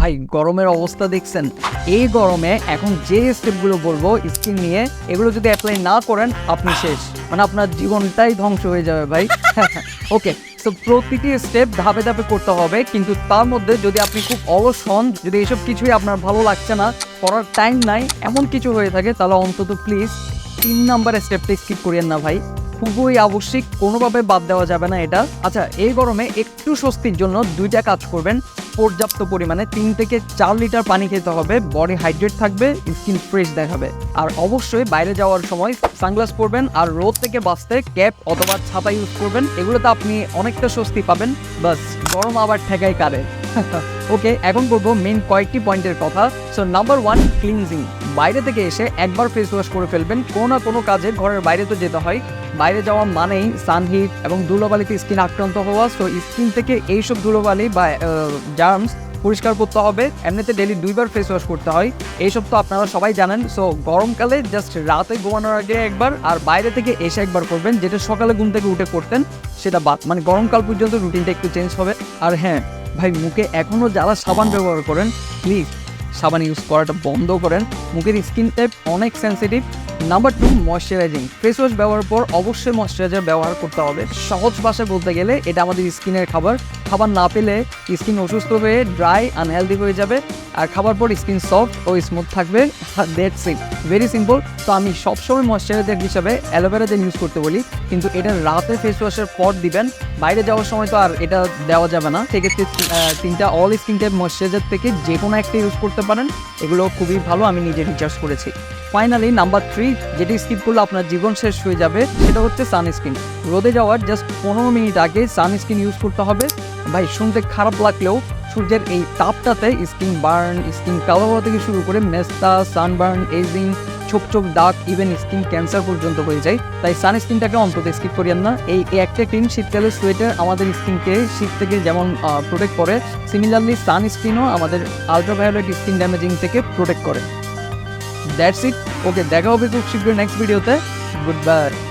ভাই, গরমের অবস্থা দেখছেন। এই গরমে এখন যে স্টেপগুলো বলব স্কিন নিয়ে, এগুলো যদি অ্যাপ্লাই না করেন, আপনি শেষ। মানে আপনার জীবনটাই ধ্বংস হয়ে যাবে ভাই। ওকে তো প্রতিটি স্টেপ ধাপে ধাপে করতে হবে, কিন্তু তার মধ্যে যদি আপনি খুব অলস হন, যদি এসব কিছুই আপনার ভালো লাগছে না, করার টাইম নাই, এমন কিছু হয়ে থাকে, তাহলে অন্তত প্লিজ তিন নাম্বার স্টেপটা স্কিপ করিয়েন না ভাই। খুবই আবশ্যিক, কোনোভাবে বাদ দেওয়া যাবে না এটা। আচ্ছা এই গরমে একটু স্বস্তির জন্য দুইটা কাজ করবেন। পর্যাপ্ত পরিমাণে তিন থেকে চার লিটার পানি খেতে হবে বডি হাইড্রেট থাকবে স্কিন ফ্রেশ দেখাবে। আর অবশ্যই বাইরে যাওয়ার সময় সানগ্লাস পরবেন আর রোদ থেকে বাঁচতে ক্যাপ অথবা ছাতা ইউজ করবেন। এগুলোতে আপনি অনেকটা স্বস্তি পাবেন, বাস গরম আবার ঠেকাই কারে। ওকে এখন বলব মেন কয়েকটি পয়েন্টের কথা। সো নাম্বার ওয়ান ক্লিনজিং বাইরে থেকে এসে একবার ফেস ওয়াশ করে ফেলবেন। কোনো না কোনো কাজে ঘরের বাইরে তো যেতে হয়। বাইরে যাওয়া মানেই সানহিট এবং ধুলোবালিতে স্কিন আক্রান্ত হওয়া। সো স্কিন থেকে এইসব ধুলোবালি বা জার্মস পরিষ্কার করতে হবে। এমনিতে ডেলি দুইবার ফেস ওয়াশ করতে হয়। এইসব তো আপনারা সবাই জানেন। সো গরমকালে জাস্ট রাতে ঘুমানোর আগে একবার আর বাইরে থেকে এসে একবার করবেন। যেটা সকালে ঘুম থেকে উঠে করতেন, সেটা বাদ। মানে গরমকাল পর্যন্ত রুটিনটা একটু চেঞ্জ হবে। আর হ্যাঁ ভাই, মুখে এখনও যারা সাবান ব্যবহার করেন প্লিজ সাবান ইউজ করাটা বন্ধ করেন। মুখের স্কিন টাইপ অনেক sensitive number two moisturising face wash ব্যবহার পর অবশ্যই ময়শ্চারাইজার ব্যবহার করতে হবে। সহজ ভাষায় বলতে গেলে এটা আমাদের স্কিনের খাবার। খাবার না পেলে স্কিন অসুস্থ হয়ে ড্রাই আনহেলদি হয়ে যাবে। আর খাবার পর স্কিন সফট ও স্মুথ থাকবে। দ্যাটস ইট ভেরি সিম্পল তো আমি সবসময় ময়শ্চারাইজার হিসাবে অ্যালোভেরা জেল ইউজ করতে বলি। কিন্তু এটা রাতে ফেস ওয়াশের পর দিবেন। বাইরে যাওয়ার সময় তো আর এটা দেওয়া যাবে না। সেক্ষেত্রে তিনটা অল স্কিন টাইপ ময়শ্চারাইজার থেকে যে কোনো একটা ইউজ করতে পারেন। এগুলো খুবই ভালো। আমি নিজে রিচার্জ করেছি। ফাইনালি নাম্বার থ্রি যেটি স্কিপ করলে আপনার জীবন শেষ হয়ে যাবে, সেটা হচ্ছে সানস্ক্রিন রোদে যাওয়ার জাস্ট পনেরো মিনিট আগে সানস্ক্রিন ইউজ করতে হবে। ভাই, শুনতে খারাপ লাগলেও সূর্যের এই তাপটাতে স্কিন বার্ন, স্কিন কালো হওয়া থেকে শুরু করে মেস্তা, সানবার্ন, এজিং, ছোপ ছোপ দাগ ইভেন স্কিন ক্যান্সার পর্যন্ত হয়ে যায়। তাই সানস্ক্রিনটাকে অন্তত স্কিপ করিয়েন না। এই এই একটা ক্রিম শীতকালে সোয়েটার আমাদের স্কিনকে, শীত থেকে যেমন প্রোটেক্ট করে সিমিলারলি সানস্ক্রিনও আমাদের আলট্রাভায়োলেট স্কিন ড্যামেজিং থেকে প্রোটেক্ট করে। দ্যাটস ইট ওকে দেখা হবে খুব শীঘ্রই নেক্সট ভিডিওতে গুড বাই